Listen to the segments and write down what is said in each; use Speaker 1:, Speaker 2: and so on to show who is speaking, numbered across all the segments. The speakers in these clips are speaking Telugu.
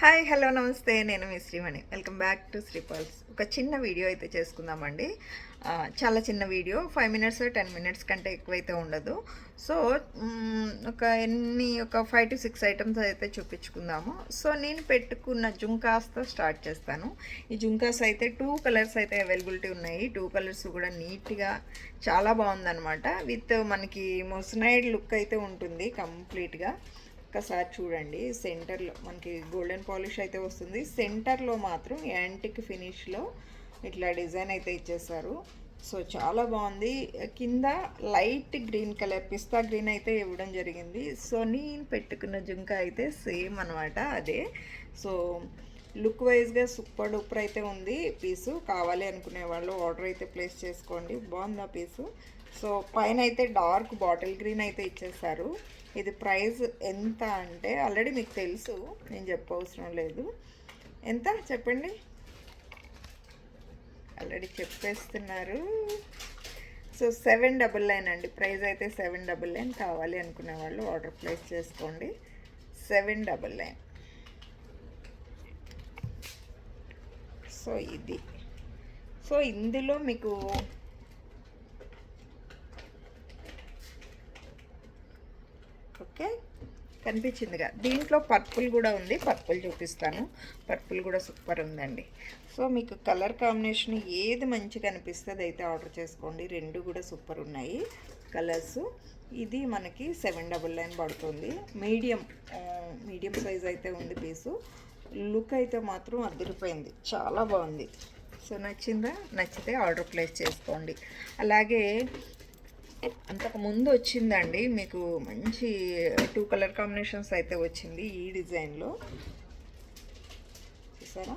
Speaker 1: హాయ్ హలో నమస్తే. నేను మీ Srimani. Welcome back to Sripals ఒక చిన్న వీడియో అయితే చేసుకుందామండి. చాలా చిన్న video. Five minutes ten minutes కంటే ఎక్కువైతే ఉండదు. సో ఒక ఎన్ని ఒక ఫైవ్ టు సిక్స్ ఐటమ్స్ అయితే చూపించుకుందాము. సో నేను పెట్టుకున్న జుంకాస్తో స్టార్ట్ చేస్తాను. ఈ జుంకాస్ అయితే టూ కలర్స్ అయితే అవైలబిలిటీ ఉన్నాయి. టూ కలర్స్ కూడా నీట్గా చాలా బాగుందన్నమాట. విత్ మనకి మొసనైడ్ లుక్ అయితే ఉంటుంది కంప్లీట్గా. ఒక్కసారి చూడండి. సెంటర్లో మనకి గోల్డెన్ పాలిష్ అయితే వస్తుంది. సెంటర్లో మాత్రం యాంటిక్ ఫినిష్లో ఇట్లా డిజైన్ అయితే ఇచ్చేసారు. సో చాలా బాగుంది. కింద light green colour pista green అయితే ఇవ్వడం జరిగింది. సో నేను పెట్టుకున్న జుంక అయితే సేమ్ అనమాట అదే. సో లుక్ వైజ్గా సూపర్ డూపర్ అయితే ఉంది. పీసు కావాలి అనుకునే వాళ్ళు ఆర్డర్ అయితే ప్లేస్ చేసుకోండి. బాగుంది ఆ పీసు? సో పైన అయితే డార్క్ బాటిల్ గ్రీన్ అయితే ఇచ్చేసారు ఇది ప్రైస్ ఎంత అంటే ఆల్రెడీ మీకు తెలుసు నేను చెప్పవసరం లేదు. ఎంత చెప్పండి? ఆల్రెడీ చెప్పేస్తున్నారు. సో సెవెన్ డబుల్ నైన్ అండి. ప్రైస్ అయితే సెవెన్ డబుల్ నైన్ కావాలి అనుకునే వాళ్ళు ఆర్డర్ ప్లేస్ చేసుకోండి. Seven double nine. సో ఇది. సో ఇందులో మీకు ఓకే కనిపించిందిగా. దీంట్లో పర్పుల్ కూడా ఉంది. పర్పుల్ చూపిస్తాను. పర్పుల్ కూడా సూపర్ ఉందండి. సో మీకు కలర్ కాంబినేషన్ ఏది మంచిగా అనిపిస్తుంది అయితే ఆర్డర్ చేసుకోండి. రెండు కూడా సూపర్ ఉన్నాయి. కలర్స్. ఇది మనకి సెవెన్ డబల్ నైన్ పడుతుంది. మీడియం మీడియం సైజ్ అయితే ఉంది పీసు. లుక్ అయితే మాత్రం అదిరిపోయింది. చాలా బాగుంది. సో నచ్చిందా? నచ్చితే ఆర్డర్ ప్లేస్ చేసుకోండి. అలాగే అంతకు ముందు వచ్చిందండి. మీకు మంచి టూ కలర్ కాంబినేషన్స్ అయితే వచ్చింది ఈ డిజైన్లో. చూసారా?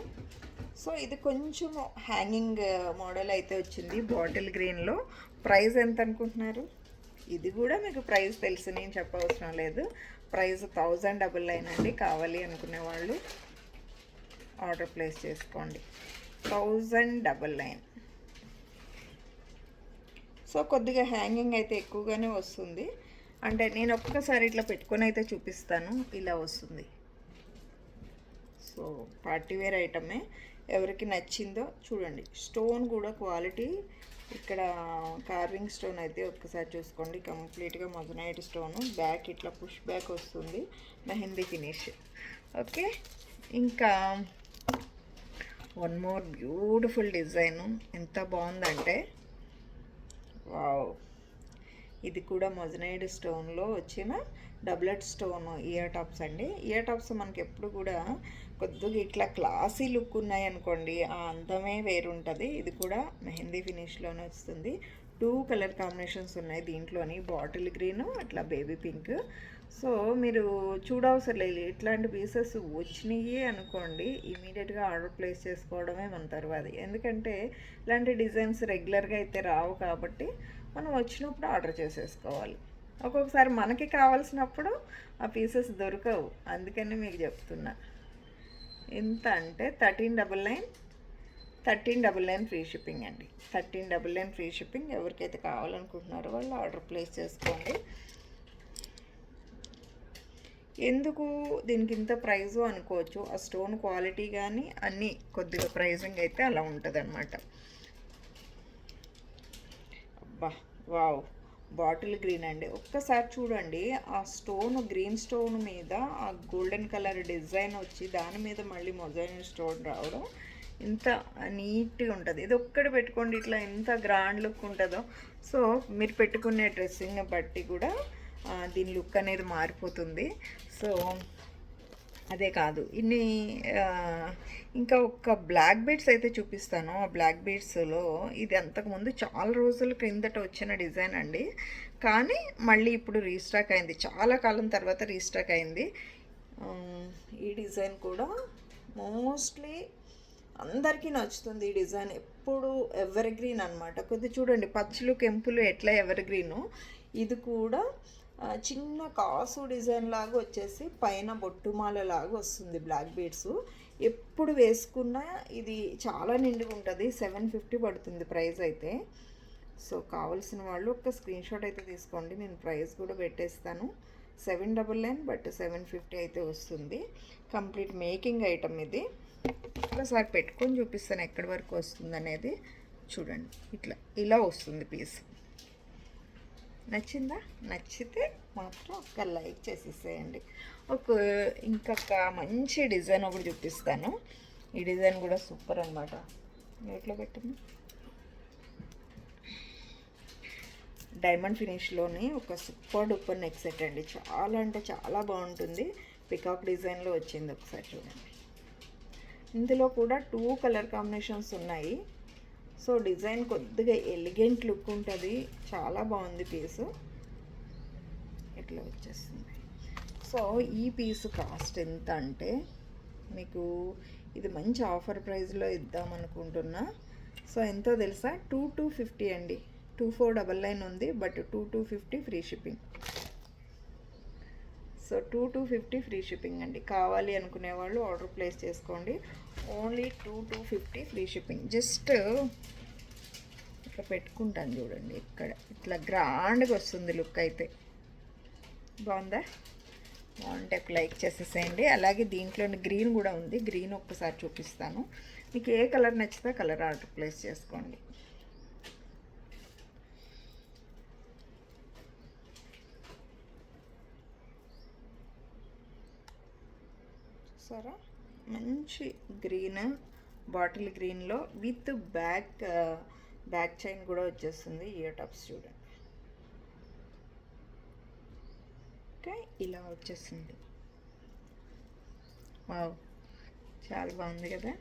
Speaker 1: సో ఇది కొంచెం హ్యాంగింగ్ మోడల్ అయితే వచ్చింది బాటిల్ గ్రీన్లో ప్రైస్ ఎంత అనుకుంటున్నారు? ఇది కూడా మీకు ప్రైస్ తెలుసు నేను చెప్పవసరం లేదు. ప్రైస్ థౌజండ్ డబుల్ నైన్ అండి కావాలి అనుకునే వాళ్ళు. ఆర్డర్ ప్లేస్ చేసుకోండి. థౌజండ్ డబల్ నైన్ సో కొద్దిగా హ్యాంగింగ్ అయితే ఎక్కువగానే వస్తుంది. అంటే నేను ఒక్కసారి ఇట్లా పెట్టుకొని అయితే చూపిస్తాను. ఇలా వస్తుంది. సో పార్టీ వేర్ ఐటమే. ఎవరికి నచ్చిందో చూడండి. స్టోన్ కూడా క్వాలిటీ. ఇక్కడ కార్వింగ్ స్టోన్ అయితే ఒక్కసారి చూసుకోండి. కంప్లీట్గా మొజనైట్ స్టోన్. బ్యాక్ ఇట్లా పుష్ బ్యాక్ వస్తుంది. మెహందీ ఫినిష్. ఓకే? ఇంకా వన్ మోర్ బ్యూటిఫుల్ డిజైను. ఎంత బాగుందంటే వావ్. ఇది కూడా మొజనైడ్ స్టోన్లో వచ్చిన డబ్లెట్ స్టోన్ ఇయర్ టాప్స్ అండి. ఇయర్ టాప్స్ మనకి ఎప్పుడు కూడా కొద్దిగా ఇట్లా క్లాసీ లుక్ ఉన్నాయి అనుకోండి ఆ అందమే వేరుంటుంది. ఇది కూడా మెహందీ ఫినిష్లోనే వస్తుంది. టూ కలర్ కాంబినేషన్స్ ఉన్నాయి దీంట్లోని. బాటిల్ గ్రీన్ అట్లా బేబీ పింక్. సో మీరు చూడవసరం లేదు ఇట్లాంటి పీసెస్ వచ్చినాయి అనుకోండి ఇమీడియట్గా ఆర్డర్ ప్లేస్ చేసుకోవడమే మన తర్వాత. ఎందుకంటే ఇలాంటి డిజైన్స్ రెగ్యులర్గా అయితే రావు కాబట్టి మనం వచ్చినప్పుడు ఆర్డర్ చేసేసుకోవాలి. ఒక్కొక్కసారి మనకి కావాల్సినప్పుడు ఆ పీసెస్ దొరకవు. అందుకని మీకు చెప్తున్నా. ఎంత అంటే thirteen double nine thirteen double nine free shipping అండి. Thirteen double nine free shipping ఎవరికైతే కావాలనుకుంటున్నారో వాళ్ళు ఆర్డర్ ప్లేస్ చేసుకోండి. ఎందుకు దీనికి ఇంత ప్రైజు అనుకోవచ్చు? ఆ స్టోన్ క్వాలిటీ కానీ అన్నీ కొద్దిగా ప్రైజింగ్ అయితే అలా ఉంటుంది అన్నమాట అబ్బా వావ్. బాటిల్ గ్రీన్ అండి. ఒక్కసారి చూడండి ఆ స్టోన్ గ్రీన్ స్టోన్ మీద ఆ గోల్డెన్ కలర్ డిజైన్ వచ్చి దాని మీద మళ్ళీ మొజైన్ స్టోన్ రావడం ఇంత నీట్గా ఉంటుంది. ఇది ఒక్కటి పెట్టుకోండి ఇట్లా ఎంత గ్రాండ్ లుక్ ఉంటుందో. సో మీరు పెట్టుకునే డ్రెస్సింగ్ బట్టి కూడా దీని లుక్ అనేది మారిపోతుంది. సో అదే కాదు. ఇన్ని ఇంకా ఒక బ్లాక్ బీడ్స్ అయితే చూపిస్తాను. ఆ బ్లాక్ బీడ్స్లో ఇది అంతకుముందు చాలా రోజుల క్రిందట వచ్చిన డిజైన్ అండి. కానీ మళ్ళీ ఇప్పుడు రీస్టాక్ అయింది. చాలా కాలం తర్వాత రీస్టాక్ అయింది. ఈ డిజైన్ కూడా మోస్ట్లీ అందరికీ నచ్చుతుంది ఈ డిజైన్. ఎప్పుడు ఎవర్ గ్రీన్ అనమాట కొద్ది చూడండి పచ్చులు కెంపులు ఎట్లా ఎవర్ గ్రీను ఇది కూడా చిన్న కాసు డిజైన్ లాగా వచ్చేసి పైన బొట్టుమాల లాగా వస్తుంది బ్లాక్ బీడ్స్ ఎప్పుడు వేసుకున్నా ఇది చాలా నిండుగా ఉంటుంది. సెవెన్ ఫిఫ్టీ పడుతుంది ప్రైస్ అయితే. సో కావాల్సిన వాళ్ళు ఒక స్క్రీన్ షాట్ అయితే తీసుకోండి. నేను ప్రైస్ కూడా పెట్టేస్తాను. Seven double nine but seven fifty అయితే వస్తుంది. కంప్లీట్ మేకింగ్ ఐటమ్ ఇది. ఒకసారి పెట్టుకొని చూపిస్తాను ఎక్కడి వరకు వస్తుంది అనేది. చూడండి ఇట్లా ఇలా వస్తుంది పీస్ నచ్చిందా? నచ్చితే మాత్రం ఒక లైక్ చేసేసేయండి. ఒక ఇంకొక మంచి డిజైన్ ఒకటి చూపిస్తాను. ఈ డిజైన్ కూడా సూపర్ అనమాట ఎట్లా పెట్టింది? డైమండ్ ఫినిష్లోని ఒక సూపర్ డూపర్ నెక్ సెట్ అండి. చాలా అంటే చాలా బాగుంటుంది. పికాక్ డిజైన్లో వచ్చింది ఒకసారి చూడండి. ఇందులో కూడా టూ కలర్ కాంబినేషన్స్ ఉన్నాయి. సో డిజైన్ కొద్దిగా ఎలిగెంట్ లుక్ ఉంటుంది. చాలా బాగుంది పీసు ఇట్లా వచ్చేస్తుంది. సో ఈ పీస్ కాస్ట్ ఎంత అంటే మీకు ఇది మంచి ఆఫర్ ప్రైస్లో ఇద్దాం అనుకుంటున్నా. సో ఎంతో తెలుసా? టూ టూ ఫిఫ్టీ అండి. టూ ఫోర్ డబల్ నైన్ ఉంది but two two fifty free shipping so two two fifty free shipping అండి. కావాలి అనుకునే వాళ్ళు ఆర్డర్ ప్లేస్ చేసుకోండి. Only two two fifty free shipping. Just ఇట్లా పెట్టుకుంటాను చూడండి ఇక్కడ. ఇట్లా గ్రాండ్గా వస్తుంది లుక్ అయితే. బాగుందా? బాగుంటే లైక్ చేసేసేయండి. అలాగే దీంట్లోని గ్రీన్ కూడా ఉంది. గ్రీన్ ఒక్కసారి చూపిస్తాను. మీకు ఏ కలర్ నచ్చితే కలర్ ఆర్డర్ ప్లేస్ చేసుకోండి. చూసారా మంచి గ్రీన్ బాటిల్ గ్రీన్లో విత్ బ్యాక్ బ్యాక్ చైన్ కూడా వచ్చేస్తుంది ఇయర్ టాప్స్ చూడండి ఓకే ఇలా వచ్చేసింది. వావ్ చాలా బాగుంది కదా.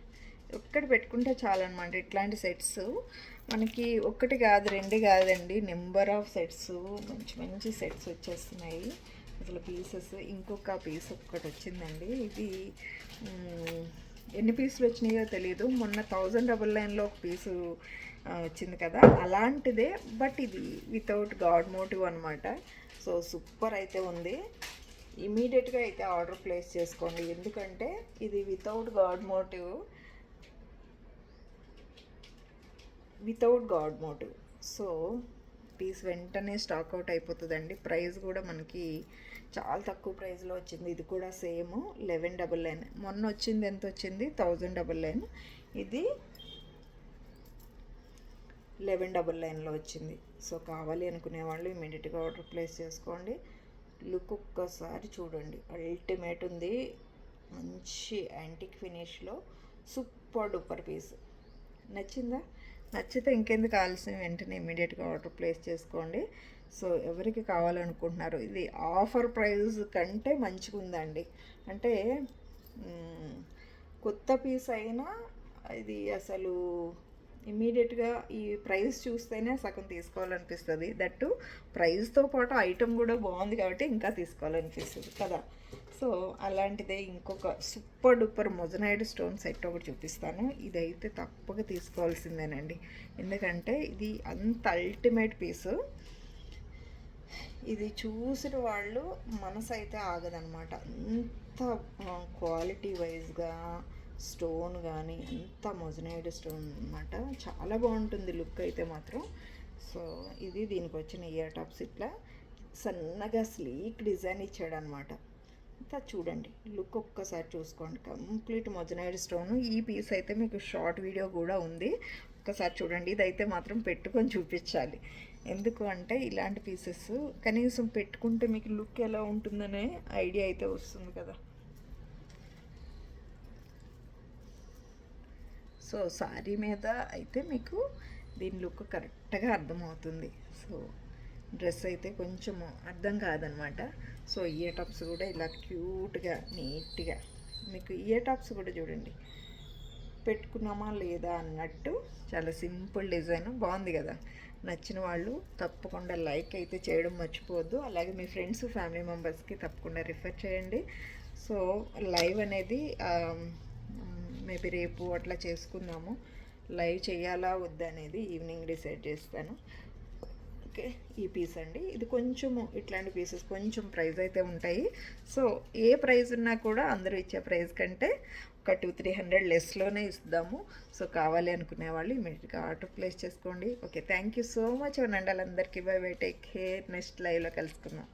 Speaker 1: ఒక్కటి పెట్టుకుంటే చాలన్నమాట ఇట్లాంటి సెట్స్. మనకి ఒక్కటి కాదు రెండు కాదండి నెంబర్ ఆఫ్ సెట్స్ మంచి మంచి సెట్స్ వచ్చేస్తున్నాయి. అసలు పీసెస్ ఇంకొక పీస్ ఒక్కటి వచ్చిందండి. ఇది ఎన్ని పీసులు వచ్చినాయో తెలియదు మొన్న థౌజండ్ డబుల్ నైన్లో ఒక పీసు వచ్చింది కదా. అలాంటిదే బట్ ఇది వితౌట్ గాడ్ మోటివ్ అనమాట సో సూపర్ అయితే ఉంది. ఇమీడియట్గా అయితే ఆర్డర్ ప్లేస్ చేసుకోండి. ఎందుకంటే ఇది without god motive without god motive so piece వెంటనే స్టాక్ అవుట్ అయిపోతుందండి. ప్రైస్ కూడా మనకి చాలా తక్కువ ప్రైస్లో వచ్చింది. ఇది కూడా సేమ్ లెవెన్ డబల్ నైన్ మొన్న వచ్చింది ఎంత వచ్చింది? థౌజండ్ డబల్ నైన్ ఇది లెవెన్ డబల్ నైన్లో వచ్చింది. సో కావాలి అనుకునే వాళ్ళు ఇమీడియట్గా ఆర్డర్ ప్లేస్ చేసుకోండి. లుక్ ఒక్కసారి చూడండి. అల్టిమేట్ ఉంది. మంచి యాంటిక్ ఫినిష్లో సూపర్ డూపర్ పీస్ నచ్చిందా? నచ్చితే ఇంకెందుకు ఆలస్యం? వెంటనే ఇమీడియట్గా ఆర్డర్ ప్లేస్ చేసుకోండి. సో ఎవరికి కావాలనుకుంటున్నారు ఇది ఆఫర్ ప్రైస్ కంటే మంచిగా ఉందండి అంటే కొత్త పీస్ అయినా ఇది అసలు ఇమీడియట్గా ఈ ప్రైస్ చూస్తేనే సగం తీసుకోవాలనిపిస్తుంది. దట్టు ప్రైస్తో పాటు ఐటెం కూడా బాగుంది కాబట్టి ఇంకా తీసుకోవాలనిపిస్తుంది కదా. సో అలాంటిదే ఇంకొక super duper moissanite stone set ఒకటి చూపిస్తాను. ఇదైతే తప్పక తీసుకోవాల్సిందేనండి. ఎందుకంటే ఇది అంత అల్టిమేట్ పీసు ఇది చూసిన వాళ్ళు మనసు అయితే ఆగదనమాట అంత క్వాలిటీ వైజ్గా స్టోన్ కానీ అంత మొజనైడ్ స్టోన్ అనమాట చాలా బాగుంటుంది లుక్ అయితే మాత్రం. సో ఇది దీనికి వచ్చిన ఇయర్ టాప్స్ ఇట్లా సన్నగా స్లీక్ డిజైన్ ఇచ్చాడనమాట అంతా చూడండి లుక్ ఒక్కసారి చూసుకోండి. కంప్లీట్ మొజనైడ్ స్టోన్ ఈ పీస్ అయితే మీకు షార్ట్ వీడియో కూడా ఉంది. ఒక్కసారి చూడండి ఇదైతే మాత్రం పెట్టుకొని చూపించాలి. ఎందుకు అంటే ఇలాంటి పీసెస్ కనీసం పెట్టుకుంటే మీకు లుక్ ఎలా ఉంటుందనే ఐడియా అయితే వస్తుంది కదా. సో శారీ మీద అయితే మీకు దీని లుక్ కరెక్ట్గా అర్థమవుతుంది. సో డ్రెస్ అయితే కొంచెము అర్థం కాదనమాట. సో ఇయర్ టాప్స్ కూడా ఇలా క్యూట్గా నీట్గా మీకు ఇయర్ టాప్స్ కూడా చూడండి. పెట్టుకున్నామా లేదా అన్నట్టు చాలా సింపుల్ డిజైన్ బాగుంది కదా. నచ్చిన వాళ్ళు తప్పకుండా లైక్ అయితే చేయడం మర్చిపోవద్దు. అలాగే మీ ఫ్రెండ్స్ ఫ్యామిలీ మెంబర్స్కి తప్పకుండా రిఫర్ చేయండి. సో లైవ్ అనేది మేబీ రేపు అట్లా చేసుకుందాము. లైవ్ చేయాలా వద్దా అనేది ఈవినింగ్ డిసైడ్ చేస్తాను. ఓకే ఈ పీస్ అండి. ఇది కొంచెము ఇట్లాంటి పీసెస్ కొంచెం ప్రైస్ అయితే ఉంటాయి. సో ఏ ప్రైస్ ఉన్నా కూడా అందరూ ఇచ్చే ప్రైస్ కంటే ఒక టూ త్రీ హండ్రెడ్ లెస్లోనే ఇస్తాము. సో కావాలి అనుకునే వాళ్ళు ఇమీడియట్గా ఆర్డర్ ప్లేస్ చేసుకోండి. Okay thank you so much. అనండి వాళ్ళందరికీ bye bye. Take care. Next లైవ్లో కలుసుకుందాం.